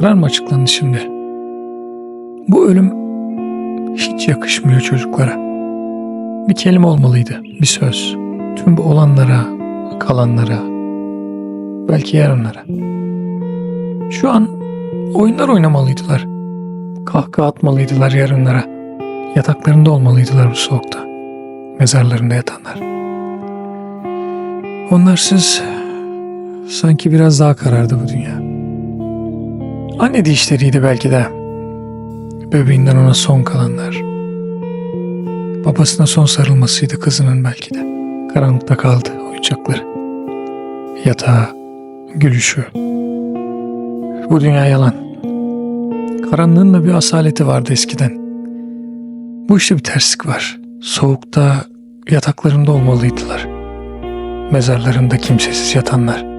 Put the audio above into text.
Karar mı açıklandı şimdi? Bu ölüm hiç yakışmıyor çocuklara. Bir kelime olmalıydı, bir söz. Tüm bu olanlara, kalanlara, belki yarınlara. Şu an oyunlar oynamalıydılar. Kahkaha atmalıydılar yarınlara. Yataklarında olmalıydılar bu soğukta. Mezarlarında yatanlar. Onlarsız sanki biraz daha karardı bu dünya. Anne dişleriydi belki de. Bebeğinden ona son kalanlar. Babasına son sarılmasıydı kızının belki de. Karanlıkta kaldı oyuncakları. Yatağı, gülüşü. Bu dünya yalan. Karanlığın da bir asaleti vardı eskiden. Bu işte bir terslik var. Soğukta yataklarında olmalıydılar. Mezarlarında kimsesiz yatanlar.